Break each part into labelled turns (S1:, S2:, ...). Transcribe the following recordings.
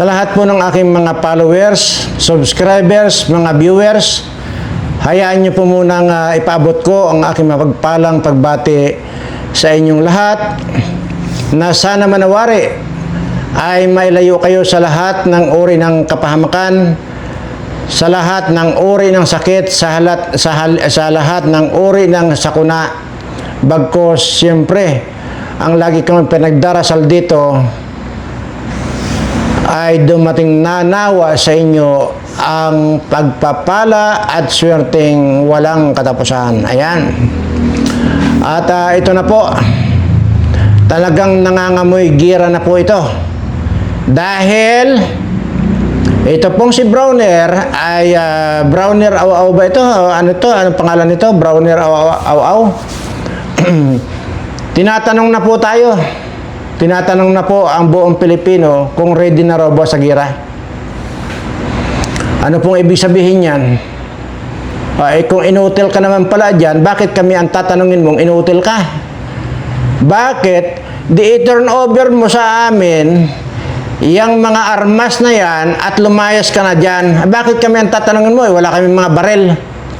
S1: Sa lahat po ng aking mga followers, subscribers, mga viewers, hayaan niyo po munang ah, ipaabot ko ang aking mapagpalang pagbati sa inyong lahat na sana manawari ay mailayo kayo sa lahat ng uri ng kapahamakan, sa lahat ng uri ng sakit, sa, halat, sa, hal- sa lahat ng uri ng sakuna. Bagkos, siyempre, ang lagi kong pinagdarasal dito ay dumating na nawa sa inyo ang pagpapala at swerteng walang katapusan. Ayan. At ah, ito na po, talagang nangangamoy gira na po ito. Dahil ito pong si Browner ay ah, Browner Aw-Aw ba ito? Ano to? Anong pangalan nito? Browner Aw-Aw? Tinatanong na po tayo. Tinatanong na po ang buong Pilipino kung ready na raw ba sa gira. Ano pong ibig sabihin yan? Ay, kung inutil ka naman pala dyan, bakit kami ang tatanungin mong inutil ka? Bakit di turn over mo sa amin yung mga armas na yan at lumayas ka na dyan? Bakit kami ang tatanungin mo? Eh, wala kami mga barel.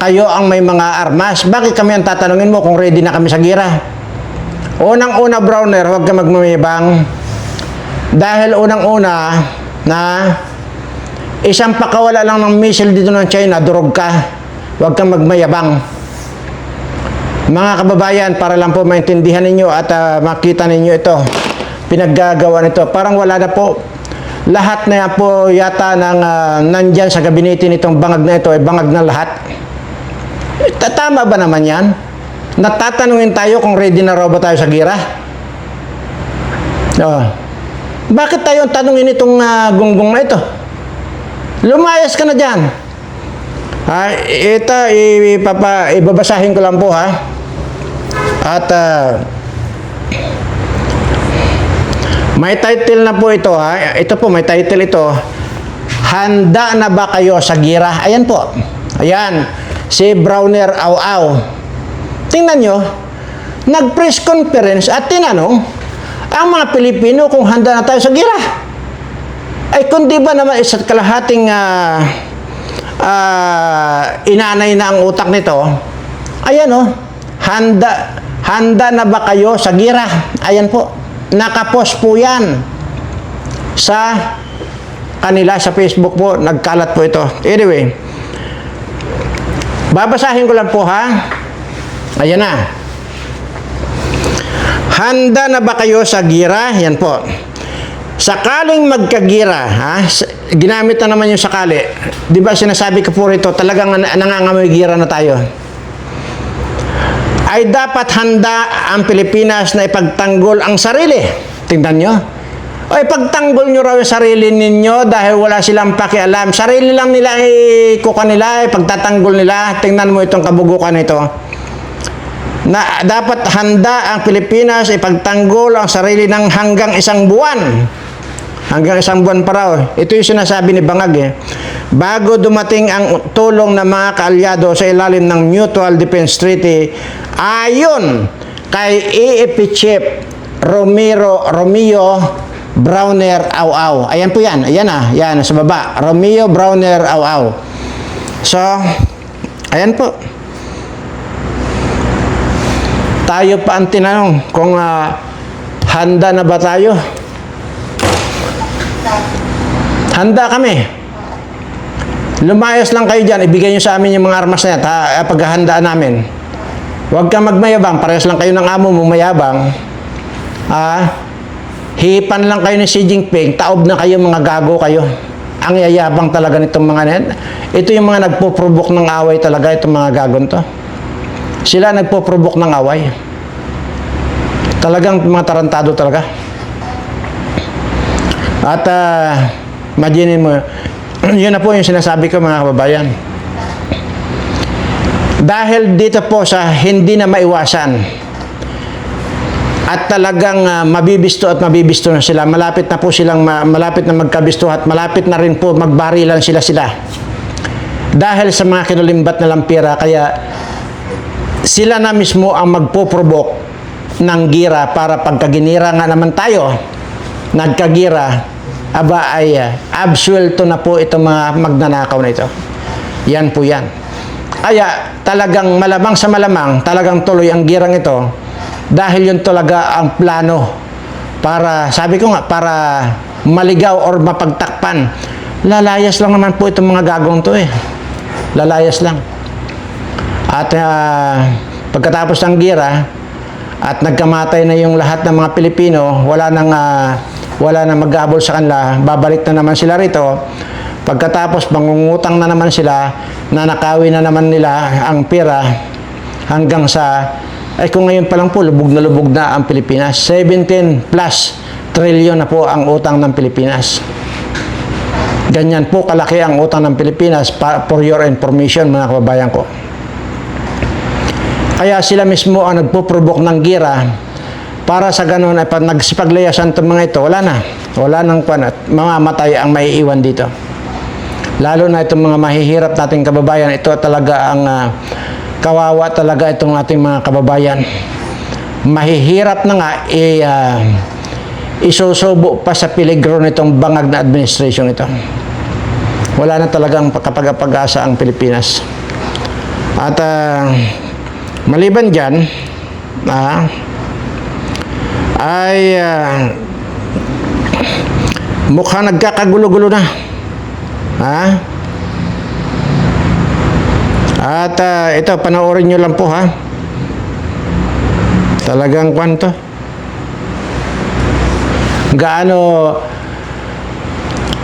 S1: Kayo ang may mga armas. Bakit kami ang tatanungin mo kung ready na kami sa gira? Unang-una, Browner, huwag ka magmamayabang. Dahil unang-una na isang pakawala lang ng missile dito ng China, durog ka. Huwag kang magmayabang. Mga kababayan, para lang po maintindihan ninyo at ah, makita ninyo ito, pinaggagawa nito. Parang wala na po. Lahat na yan po yata ng ah, nandyan sa gabinete nitong bangag na ito ay bangag na lahat. Tama ba naman yan? Natatanungin tayo kung ready na raw tayo sa gira? Oh. Bakit tayo ang tanungin itong ah, gunggong na ito? Lumayas ka na dyan. Ha, ito, ipapa, ibabasahin ko lang po ha. At ah, may title na po ito ha. Ito po, may title ito. Handa na ba kayo sa gira? Ayan po. Ayan. Si Browner Aw-Aw. Tingnan nyo. Nag-press conference at tinanong ang mga Pilipino kung handa na tayo sa gira. Ay kung di ba naman isa't kalahating ah, ah, inanay na ang utak nito, ayan oh, handa, handa na ba kayo sa gira? Ayan po, nakapost po yan sa kanila sa Facebook po, nagkalat po ito. Anyway, babasahin ko lang po ha. Ayan na. Handa na ba kayo sa gira? Yan po. Sakaling magkagira, ha? Ginamit na naman yung sakali. Di ba sinasabi ko po rito, talagang nan- nangangamoy gira na tayo. Ay dapat handa ang Pilipinas na ipagtanggol ang sarili. Tingnan nyo. O ipagtanggol nyo raw yung sarili ninyo dahil wala silang pakialam. Sarili lang nila ikuka nila, ipagtatanggol nila. Tingnan mo itong kabugukan nito na dapat handa ang Pilipinas ipagtanggol ang sarili ng hanggang isang buwan. Hanggang isang buwan pa raw. Ito yung sinasabi ni Bangag eh. Bago dumating ang tulong ng mga kaalyado sa ilalim ng Mutual Defense Treaty, ayon kay EEP Chief Romero Romeo Browner Aw-Aw. Ayan po yan. Ayan ah. Yan sa baba. Romeo Browner Aw-Aw. So, ayan po tayo pa ang tinanong kung ah, handa na ba tayo? Handa kami. Lumayas lang kayo dyan, ibigay nyo sa amin yung mga armas na yan, ta, ah, paghahandaan namin. Huwag kang magmayabang, parehas lang kayo ng amo mo mayabang. Ah, hipan lang kayo ni Xi Jinping, taob na kayo mga gago kayo. Ang yayabang talaga nitong mga net. Ito yung mga nagpo-provoke ng away talaga, itong mga gagon to. Sila nagpo-provoke ng away. Talagang mga tarantado talaga. At uh, imagine mo, yun na po yung sinasabi ko mga kababayan. Dahil dito po sa hindi na maiwasan at talagang ah, mabibisto at mabibisto na sila. Malapit na po silang ma- malapit na magkabisto at malapit na rin po magbarilan sila sila. Dahil sa mga kinulimbat na lampira kaya sila na mismo ang magpo-provoke ng gira para pagkaginira nga naman tayo, nagkagira, aba ay uh, absuelto na po itong mga magnanakaw na ito. Yan po yan. Kaya talagang malamang sa malamang, talagang tuloy ang girang ito dahil yun talaga ang plano para, sabi ko nga, para maligaw or mapagtakpan. Lalayas lang naman po itong mga gagong to eh. Lalayas lang. At ah, pagkatapos ng gira at nagkamatay na yung lahat ng mga Pilipino, wala nang ah, wala nang mag-aabol sa kanila, babalik na naman sila rito. Pagkatapos mangungutang na naman sila, nanakawin na naman nila ang pera hanggang sa ay kung ngayon pa lang po lubog na lubog na ang Pilipinas. 17 plus trillion na po ang utang ng Pilipinas. Ganyan po kalaki ang utang ng Pilipinas for your information mga kababayan ko. Kaya sila mismo ang nagpo-provoke ng gira para sa ganun ay pag nagsipaglayasan itong mga ito, wala na. Wala nang kwan at mamamatay ang maiiwan dito. Lalo na itong mga mahihirap nating kababayan, ito talaga ang ah, kawawa talaga itong ating mga kababayan. Mahihirap na nga i, ah, isusubo pa sa peligro nitong bangag na administration ito. Wala na talagang kapag-pag-asa ang Pilipinas. At ah, maliban dyan, ah, ay ah, mukhang nagkakagulo-gulo na. Ha? At ah, ito, panoorin nyo lang po ha. Talagang kwanto. Gaano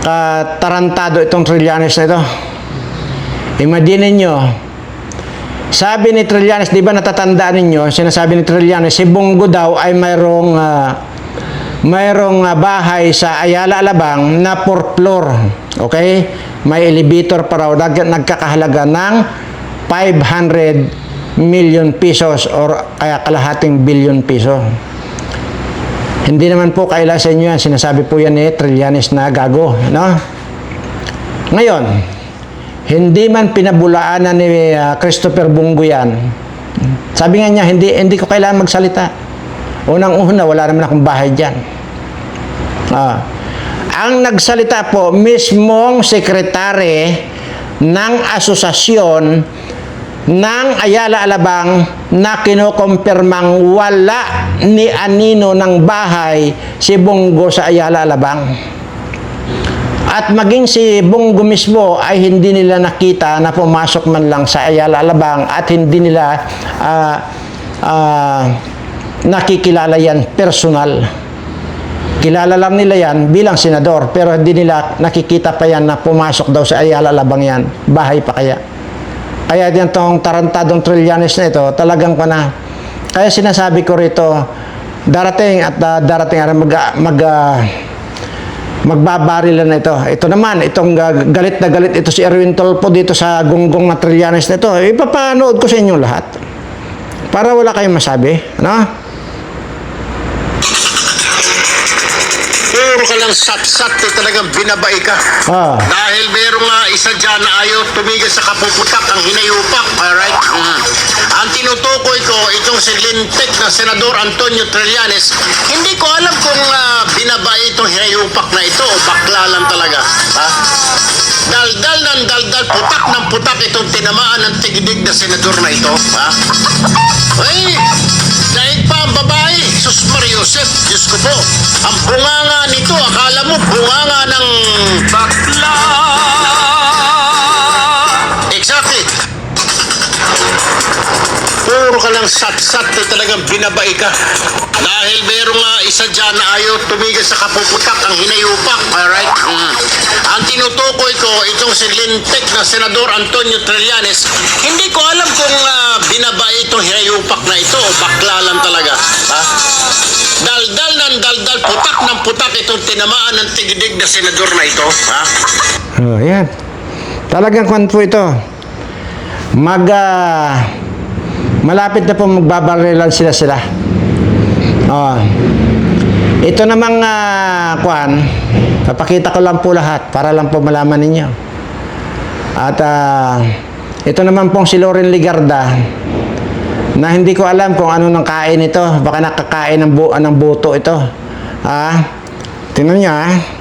S1: katarantado itong Trillanes na ito. Imagine nyo, sabi ni Trillanes, di ba natatandaan ninyo, sinasabi ni Trillanes, si Bongo daw ay mayroong ah, mayroong ah, bahay sa Ayala Alabang na 4 floor. Okay? May elevator pa raw, nag, nagkakahalaga ng 500 million pesos or kaya kalahating billion piso. Hindi naman po kaila sa inyo yan. Sinasabi po yan ni Trillanes na gago. No? Ngayon, hindi man pinabulaanan ni ah, Christopher Bungo. Sabi nga niya, hindi, hindi ko kailangan magsalita. Unang-una, wala naman akong bahay dyan. Ah. Ang nagsalita po, mismong sekretary ng asosasyon ng Ayala Alabang na kinukumpirmang wala ni Anino ng bahay si Bongo sa Ayala Alabang. At maging si Bongo mismo ay hindi nila nakita na pumasok man lang sa Ayala Alabang at hindi nila ah, ah, nakikilala yan personal. Kilala lang nila yan bilang senador pero hindi nila nakikita pa yan na pumasok daw sa Ayala Alabang yan. Bahay pa kaya. Kaya yan tong tarantadong trilyanes na ito, talagang pa na. Kaya sinasabi ko rito, darating at ah, darating ara mag, mag ah, magbabarilan na ito. Ito naman, itong ah, galit na galit ito si Erwin Tolpo dito sa gunggong na trilyanes na ito. Ipapanood ko sa inyo lahat. Para wala kayong masabi. Ano?
S2: Puro ka lang sat-sat na talagang binabae ka.
S1: Ah.
S2: Dahil meron nga isa dyan na ayaw tumigil sa kapuputak ang hinayupak. Alright? Mm. Ang tinutukoy ko, itong si Lintek na Senador Antonio Trillanes, hindi ko alam kung ah, binabae itong hinayupak na ito o bakla lang talaga. Ha? Daldal ng daldal, putak ng putak itong tinamaan ng tigdig na senador na ito. Ha? Ay, ang babae, Sus Mariosep, Diyos ko po, ang bunganga nito, akala mo bunganga ng bakla. Puro ka lang sat-sat na talagang binabae ka. Dahil meron nga isa dyan na ayaw tumigil sa kapuputak ang hinayupak. Alright? Mm. Ang tinutukoy ko, itong si Lintek na Senador Antonio Trillanes, hindi ko alam kung ah, binabae itong hinayupak na ito o bakla lang talaga. Ha? Daldal ng daldal, putak ng putak itong tinamaan ng tigdig na senador na ito. Ha?
S1: Oh, yan. Talagang kwan po ito. Mag, ah, malapit na po magbabarilan sila sila. Oh. Ito namang ah, kwan, papakita ko lang po lahat para lang po malaman ninyo. At ah, ito naman pong si Loren Ligarda na hindi ko alam kung ano nang kain ito. Baka nakakain ng, bu ng buto ito. Ah, tingnan niyo ah.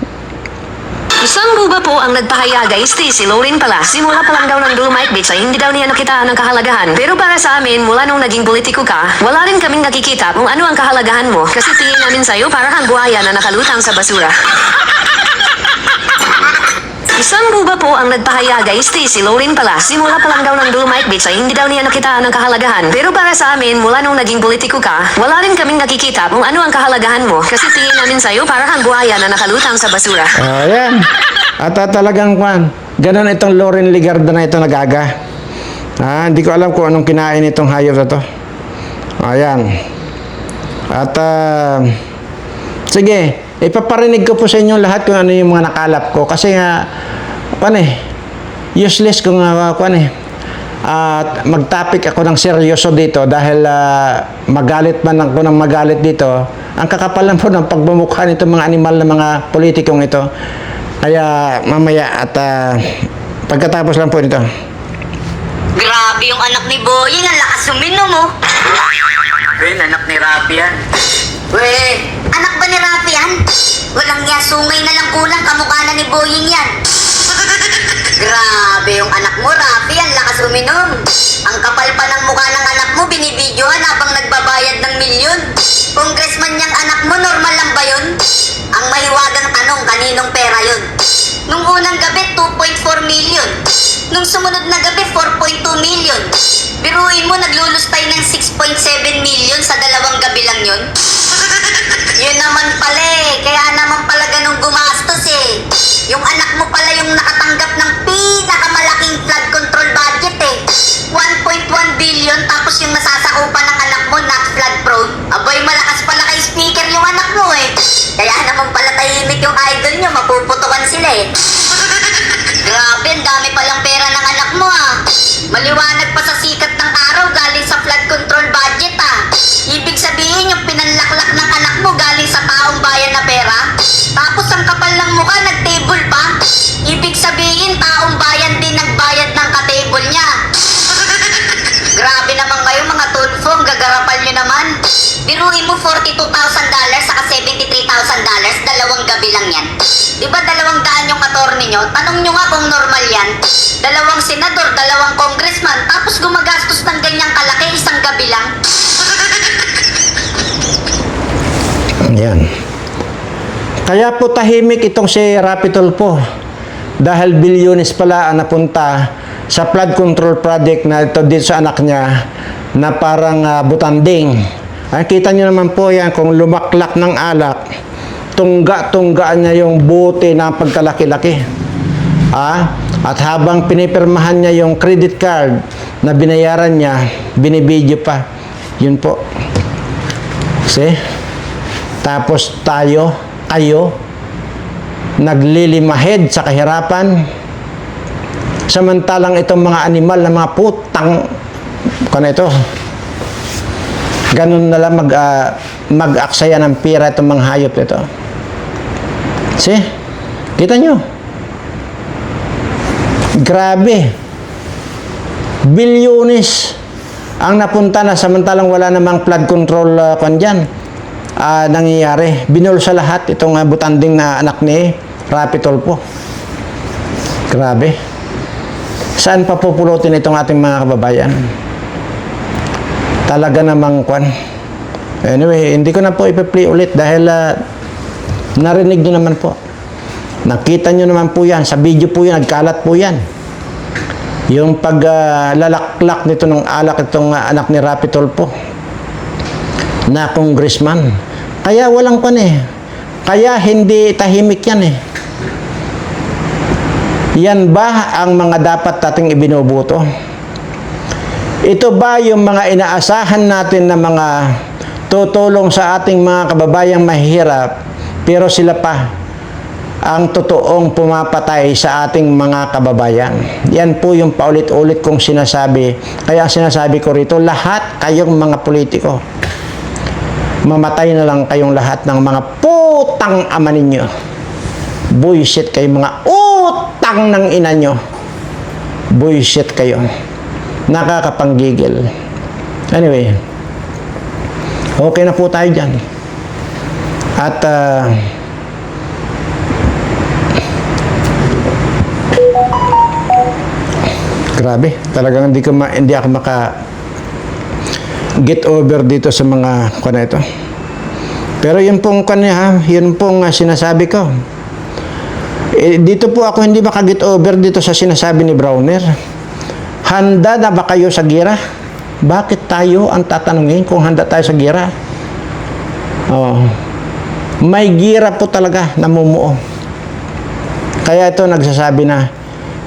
S3: Isang buba po ang nagpahayag kay Stacy Lorin pala. Simula pa lang daw ng Dolomite Beach ay hindi daw niya nakita ng kahalagahan. Pero para sa amin, mula nung naging politiko ka, wala rin kaming nakikita kung ano ang kahalagahan mo. Kasi tingin namin sa'yo para kang buhaya na nakalutang sa basura. Isang buba po ang nagpahayag kay Stacy Lorin pala. Simula pa lang daw ng Dolomite Beach ay hindi daw niya nakita ng kahalagahan. Pero para sa amin, mula nung naging politiko ka, wala rin kaming nakikita kung ano ang kahalagahan mo. Kasi tingin namin sa'yo para kang buhaya na nakalutang sa basura.
S1: Ayan. At ah, talagang kwan, ganun itong Lauren Ligarda na ito nagaga. Ah, hindi ko alam kung anong kinain itong hayop na to. Ayan. At ah, sige, ipaparinig ko po sa inyo lahat kung ano yung mga nakalap ko. Kasi nga kwan eh useless kung uh, kwan eh. At mag-topic ako ng seryoso dito dahil ah, magalit man ako ng magalit dito ang kakapalan po ng pagbumukha nito mga animal na mga politikong ito. Kaya mamaya at ah, pagkatapos lang po nito.
S4: Grabe yung anak ni Boying, ang lakas uminom oh.
S5: Ben, anak ni Rapi yan.
S4: Weh, anak ba ni Rafi yan? Walang niya, sungay na lang kulang, kamukha na ni Boying yan. Grabe yung anak mo, Rafi, ang lakas uminom. Ang kapal pa ng mukha ng anak mo, binibidyohan habang nagbabayad ng milyon. Congressman niyang anak mo, normal lang ba yun? Ang mahiwagang tanong, kaninong pera yun? Nung unang gabi, 2.4 million. Nung sumunod na gabi, 4.2 million. Biruin mo, naglulustay ng 6.7 million sa dalawang gabi lang yun. Yun naman pala eh. Kaya naman pala ganun gumastos eh. Yung anak mo pala yung nakatanggap ng pinakamalaking flood control budget eh. 1.1 billion tapos yung nasasakupan ng anak mo not flood prone. Aboy, malakas pala kay speaker yung anak mo eh. Kaya naman pala tahimik yung idol nyo, mapuputukan sila eh. Grabe, ang dami palang pera ng anak mo ah. Maliwanag pa sa sikat ng araw galing sa flood control budget mukha nag-table pa. Ibig sabihin taong bayan din nagbayad ng ka-table niya. Grabe naman kayo mga tulfo, ang gagarapal nyo naman. Biruin mo $42,000 saka $73,000, dalawang gabi lang yan. Di ba dalawang daan yung katorne nyo? Tanong nyo nga kung normal yan. Dalawang senador, dalawang congressman, tapos gumagastos ng ganyang kalaki isang gabi lang.
S1: Yan. Kaya po tahimik itong si Rapitol po. Dahil bilyones pala ang napunta sa flood control project na ito dito sa anak niya na parang ah, butanding. Ay, kita niyo naman po yan kung lumaklak ng alak, tungga-tunggaan niya yung buti ng pagkalaki-laki. Ah, at habang pinipirmahan niya yung credit card na binayaran niya, binibidyo pa. Yun po. See? Tapos tayo, kayo, naglilimahid sa kahirapan. Samantalang itong mga animal na mga putang, kano ito, ganun na lang mag, ah, mag-aksaya ng pira itong mga hayop ito. See? Kita nyo? Grabe. Bilyones ang napunta na samantalang wala namang flood control uh, kwan dyan. Ah, nangyayari. Binul sa lahat itong ah, butanding na anak ni Rapitol po. Grabe. Saan pa pupulutin itong ating mga kababayan? Talaga namang kwan. Anyway, hindi ko na po ipi-play ulit dahil ah, narinig nyo naman po. Nakita nyo naman po yan. Sa video po yan, nagkalat po yan. Yung paglalaklak nito ng alak itong ah, anak ni Rapitol po na congressman. Kaya walang pan eh. Kaya hindi tahimik yan eh. Yan ba ang mga dapat nating ibinubuto? Ito ba yung mga inaasahan natin na mga tutulong sa ating mga kababayang mahihirap pero sila pa ang totoong pumapatay sa ating mga kababayan. Yan po yung paulit-ulit kong sinasabi. Kaya sinasabi ko rito, lahat kayong mga politiko, mamatay na lang kayong lahat ng mga putang ama ninyo. Bullshit kayo mga utang ng ina nyo. Bullshit kayo. Nakakapanggigil. Anyway, okay na po tayo dyan. At uh, grabe, talagang hindi, ko ma- hindi ako maka get over dito sa mga kanya ito. Pero yun pong kanya ha, yun pong ah, sinasabi ko. Eh, dito po ako hindi makaget over dito sa sinasabi ni Browner. Handa na ba kayo sa gira? Bakit tayo ang tatanungin kung handa tayo sa gira? Oh. May gira po talaga namumuo. Kaya ito nagsasabi na,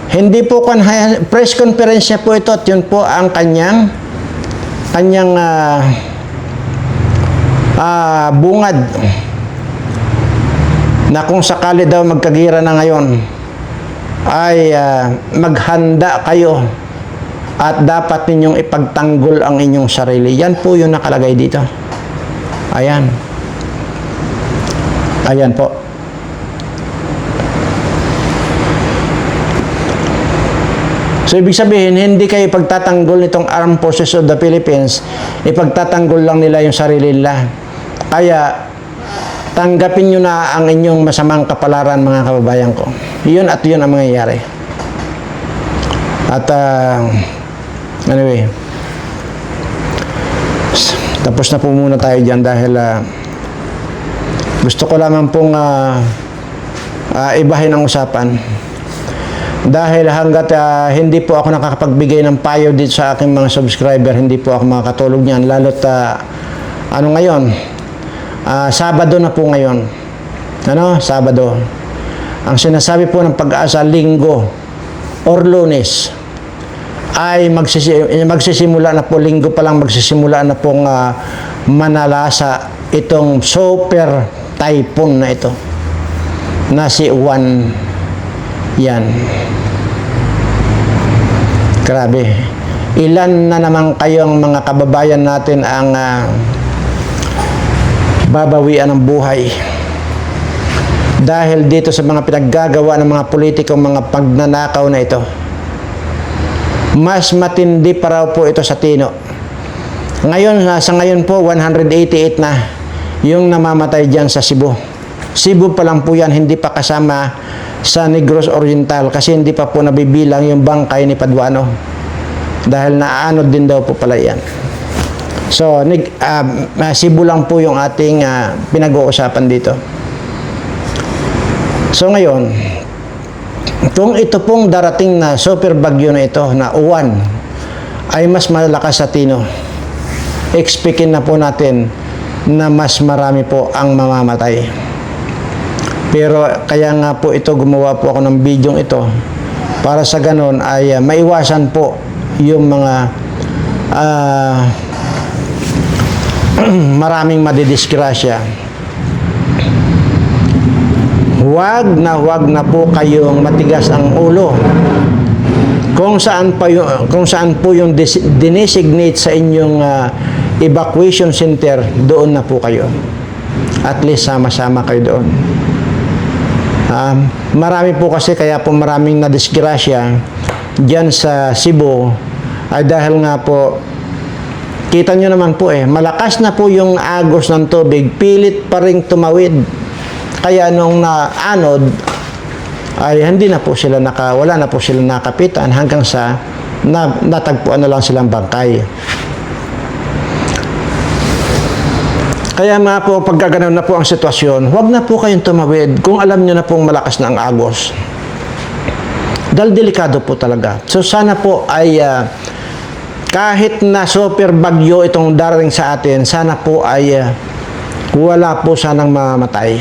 S1: hindi po kan press conference po ito at yun po ang kanyang kanyang ah, ah, bungad na kung sakali daw magkagira na ngayon ay ah, maghanda kayo at dapat ninyong ipagtanggol ang inyong sarili. Yan po yung nakalagay dito. Ayan. Ayan po. So, ibig sabihin, hindi kayo pagtatanggol nitong Armed Forces of the Philippines, ipagtatanggol lang nila yung sarili nila. Kaya, tanggapin nyo na ang inyong masamang kapalaran, mga kababayan ko. Yun at yun ang mangyayari. At, ah, anyway, tapos na po muna tayo dyan dahil ah, gusto ko lamang pong ah, ah, ibahin ang usapan. Dahil hanggat ah, hindi po ako nakakapagbigay ng payo dito sa aking mga subscriber, hindi po ako makakatulog niyan. Lalo't ah, ano ngayon, Ah, Sabado na po ngayon. Ano? Sabado. Ang sinasabi po ng pag-asa, linggo or lunes ay magsisi- magsisimula na po, linggo pa lang magsisimula na pong ah, manalasa itong super typhoon na ito na si Juan yan. Grabe. Ilan na naman kayong mga kababayan natin ang ah, babawian ng buhay. Dahil dito sa mga pinaggagawa ng mga politikong mga pagnanakaw na ito. Mas matindi pa raw po ito sa Tino. Ngayon, sa ngayon po, 188 na yung namamatay dyan sa Cebu. Cebu pa lang po yan, hindi pa kasama sa Negros Oriental kasi hindi pa po nabibilang yung bangkay ni Paduano. Dahil naanod din daw po pala yan. So, nig, ah, Cebu lang po yung ating ah, pinag-uusapan dito. So, ngayon, kung ito pong darating na super bagyo na ito, na uwan, ay mas malakas sa Tino, expectin na po natin na mas marami po ang mamamatay. Pero kaya nga po ito, gumawa po ako ng bidyong ito para sa ganon ay ah, maiwasan po yung mga ah, maraming madidisgrasya. Huwag na huwag na po kayong matigas ang ulo. Kung saan pa yung, kung saan po yung dinesignate sa inyong ah, evacuation center, doon na po kayo. At least sama-sama kayo doon. Um, marami po kasi kaya po maraming nadisgrasya diyan sa Cebu. Ay dahil nga po kita nyo naman po eh malakas na po yung agos ng tubig. Pilit pa ring tumawid. Kaya nung naanod ay hindi na po sila naka wala na po sila nakapitan hanggang sa na, natagpuan na lang silang bangkay Kaya mga po, pagka ganun na po ang sitwasyon, huwag na po kayong tumawid kung alam nyo na pong malakas na ang agos. Dahil delikado po talaga. So sana po ay ah, kahit na super bagyo itong darating sa atin, sana po ay ah, wala po sanang mamamatay.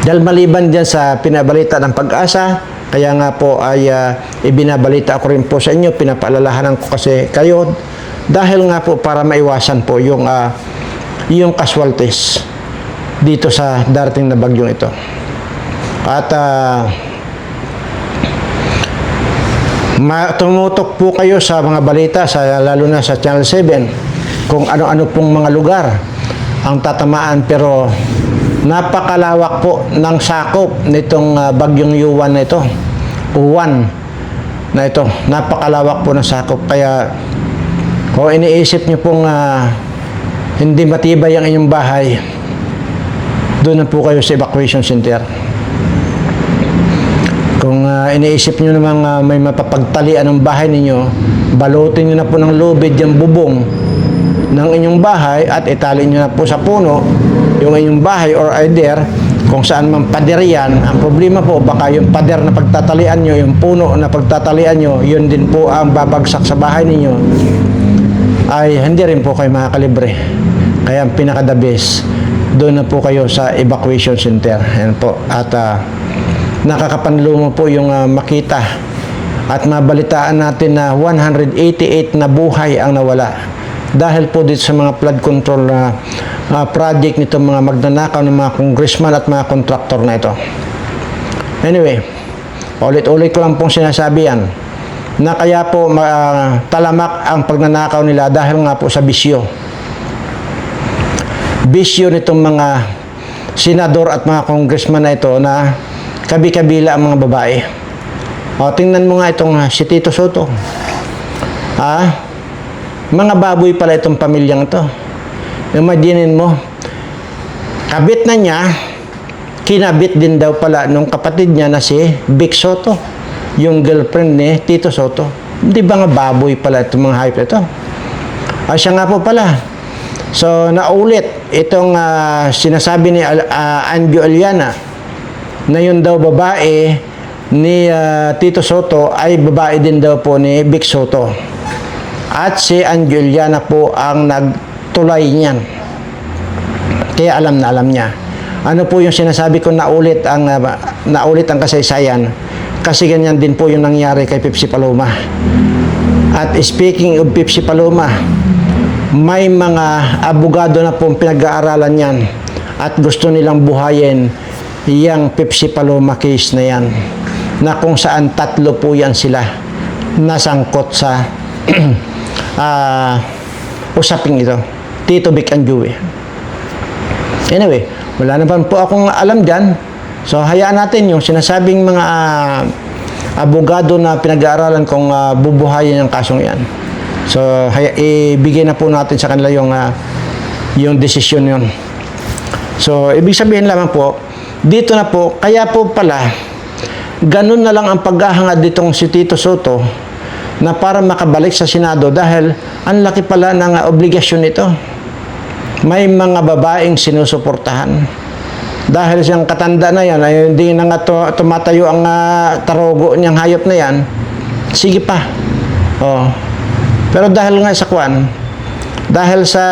S1: Dahil maliban dyan sa pinabalita ng pag-asa, kaya nga po ay ah, ibinabalita ko rin po sa inyo, pinapaalalahanan ko kasi kayo, dahil nga po para maiwasan po yung ah, yung casualties dito sa darating na bagyong ito. At ma- tumutok po kayo sa mga balita, sa, lalo na sa Channel 7, kung ano-ano pong mga lugar ang tatamaan pero napakalawak po ng sakop nitong ah, bagyong Yuan na ito. Uwan na ito. Napakalawak po ng sakop. Kaya kung iniisip nyo pong ah, hindi matibay ang inyong bahay, doon na po kayo sa evacuation center. Kung ah, iniisip nyo namang ah, may mapapagtalian ng bahay ninyo, balutin nyo na po ng lubid yung bubong ng inyong bahay at itali nyo na po sa puno yung inyong bahay or either kung saan man pader yan. Ang problema po, baka yung pader na pagtatalian nyo, yung puno na pagtatalian nyo, yun din po ang babagsak sa bahay ninyo ay hindi rin po kayo makakalibre. Kaya ang pinaka-the best, doon na po kayo sa evacuation center. Yan po. At ah, nakakapanlumo po yung ah, makita at mabalitaan natin na 188 na buhay ang nawala dahil po dito sa mga flood control na ah, project nito mga magnanakaw ng mga congressman at mga contractor na ito. Anyway, ulit-ulit ko lang pong sinasabi yan na kaya po ma- talamak ang pagnanakaw nila dahil nga po sa bisyo. Bisyo nitong mga senador at mga congressman na ito na kabi-kabila ang mga babae. O, tingnan mo nga itong ah, si Tito Soto. Ah, mga baboy pala itong pamilyang to. Imaginin mo, kabit na niya, kinabit din daw pala nung kapatid niya na si Vic Soto, yung girlfriend ni Tito Soto. Hindi ba nga baboy pala itong mga hype ito? Ah, siya nga po pala. So, naulit itong ah, sinasabi ni Al- ah, Anjo Aliana na yun daw babae ni ah, Tito Soto ay babae din daw po ni Vic Soto. At si Anjo Aliana po ang nagtulay niyan. Kaya alam na alam niya. Ano po yung sinasabi ko naulit ang ah, naulit ang kasaysayan kasi ganyan din po yung nangyari kay Pepsi Paloma. At speaking of Pepsi Paloma, may mga abogado na pong pinag-aaralan yan at gusto nilang buhayin yung Pepsi Paloma case na yan na kung saan tatlo po yan sila nasangkot sa ah, usaping ito. Tito Vic and Joey. Anyway, wala naman po akong alam dyan. So, hayaan natin yung sinasabing mga ah, abogado na pinag-aaralan kung ah, bubuhayin yung kasong yan. So, haya, ibigay na po natin sa kanila yung, ah, yung desisyon yon. So, ibig sabihin lamang po, dito na po, kaya po pala, ganun na lang ang paghahangad ditong si Tito Soto na para makabalik sa Senado dahil ang laki pala ng ah, obligasyon nito may mga babaeng sinusuportahan. Dahil siyang katanda na yan, ay hindi na nga to, tumatayo ang ah, tarogo niyang hayop na yan, sige pa. Oh. Pero dahil nga sa kwan, dahil sa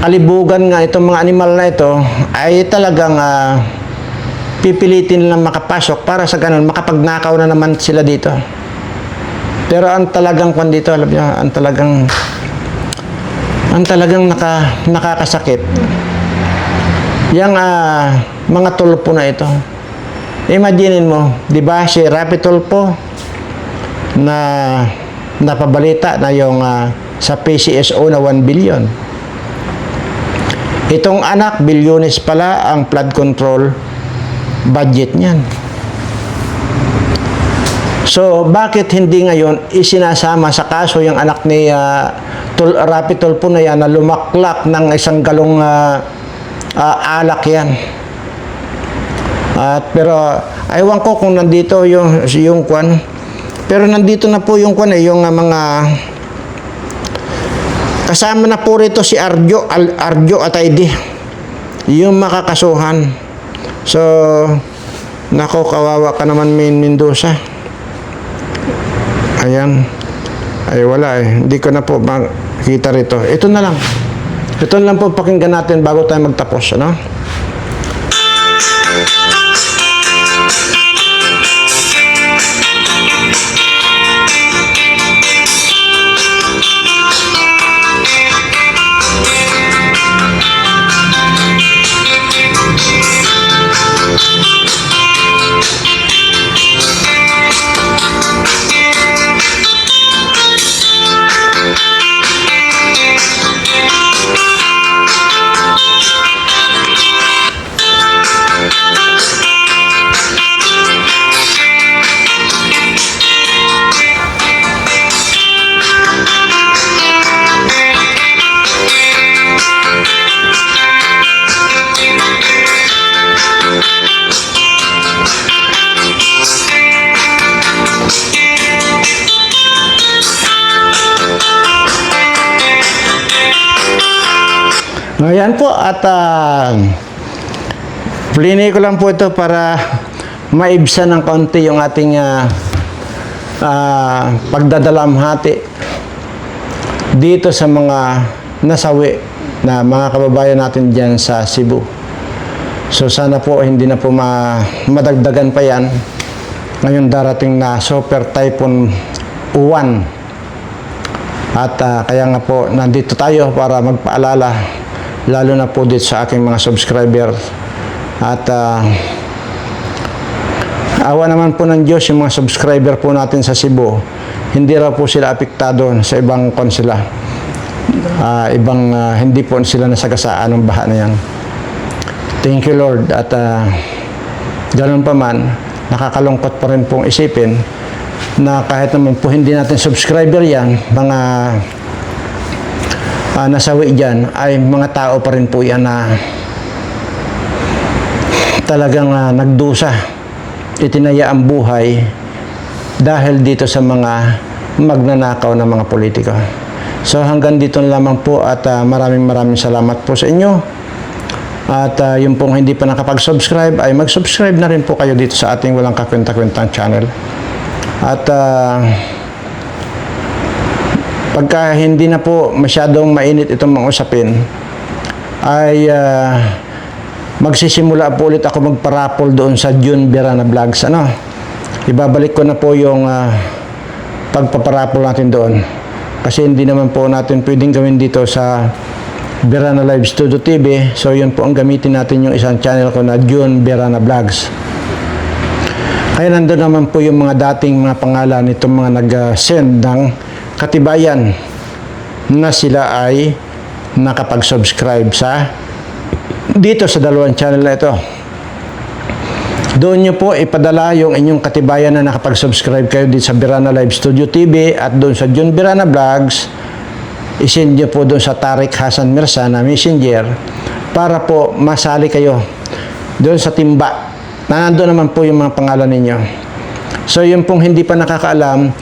S1: kalibugan nga itong mga animal na ito, ay talagang ah, pipilitin lang makapasok para sa ganun, makapagnakaw na naman sila dito. Pero ang talagang kwan dito, alam niyo, ang talagang ang talagang naka, nakakasakit. Yang ah, mga tulpo na ito. Imaginin mo, di ba si Rapi Tulpo na napabalita na yung ah, sa PCSO na 1 billion. Itong anak, bilyones pala ang flood control budget niyan. So, bakit hindi ngayon isinasama sa kaso yung anak ni uh, Tul Rapi Tulpo na yan na lumaklak ng isang galong ah, ah, alak yan? At pero aywan ko kung nandito yung yung kwan. Pero nandito na po yung kwan eh, yung ah, mga kasama na po rito si Arjo Al, Arjo Ataydi. Yung makakasuhan. So nako kawawa ka naman Min Mendoza. Ayan. Ay wala eh. Hindi ko na po makita rito. Ito na lang. Ito na lang po pakinggan natin bago tayo magtapos. Ano? Po at uh, plinay ko lang po ito para maibsan ng konti yung ating ah, ah, pagdadalamhati dito sa mga nasawi na mga kababayan natin dyan sa Cebu. So sana po hindi na po ma- madagdagan pa yan. Ngayon darating na Super Typhoon Uwan. At ah, kaya nga po nandito tayo para magpaalala lalo na po dito sa aking mga subscriber. At ah, awa naman po ng Diyos yung mga subscriber po natin sa Cebu. Hindi raw po sila apektado sa ibang konsila. Ah, ibang ah, hindi po sila nasagasaan ng baha na yan. Thank you Lord at ah, ganun pa man nakakalungkot pa rin pong isipin na kahit naman po hindi natin subscriber yan mga ah, nasawi dyan ay mga tao pa rin po yan na talagang ah, nagdusa itinaya ang buhay dahil dito sa mga magnanakaw na mga politiko. So hanggang dito lamang po at ah, maraming maraming salamat po sa inyo. At ah, yung pong hindi pa nakapag-subscribe ay mag-subscribe na rin po kayo dito sa ating walang kakwenta-kwentang channel. At ah, pagka hindi na po masyadong mainit itong mga usapin, ay ah, magsisimula po ulit ako magparapol doon sa June Berana Vlogs. Ano? Ibabalik ko na po yung ah, pagpaparapol natin doon. Kasi hindi naman po natin pwedeng gawin dito sa Berana Live Studio TV. So yun po ang gamitin natin yung isang channel ko na June Berana Vlogs. Kaya nandun naman po yung mga dating mga pangalan nitong mga nag-send ng katibayan na sila ay nakapag-subscribe sa dito sa dalawang channel na ito. Doon nyo po ipadala yung inyong katibayan na nakapag-subscribe kayo dito sa Birana Live Studio TV at doon sa Jun Birana Vlogs, isend nyo po doon sa Tarik Hasan Mirsa na messenger para po masali kayo doon sa timba. Na nandun naman po yung mga pangalan ninyo. So yung pong hindi pa nakakaalam,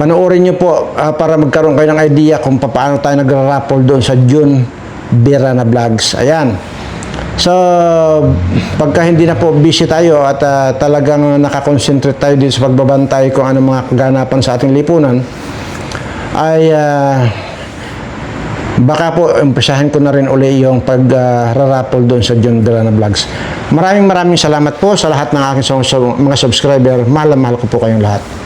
S1: panoorin nyo po ah, para magkaroon kayo ng idea kung paano tayo nagra-raffle doon sa June Birana Vlogs. Ayan. So, pagka hindi na po busy tayo at ah, talagang nakakonsentrate tayo dito sa pagbabantay kung ano mga kaganapan sa ating lipunan, ay ah, baka po umpisahan ko na rin uli yung pag-rarapol doon sa John Verana Vlogs. Maraming maraming salamat po sa lahat ng aking mga subscriber. Mahal na mahal ko po kayong lahat.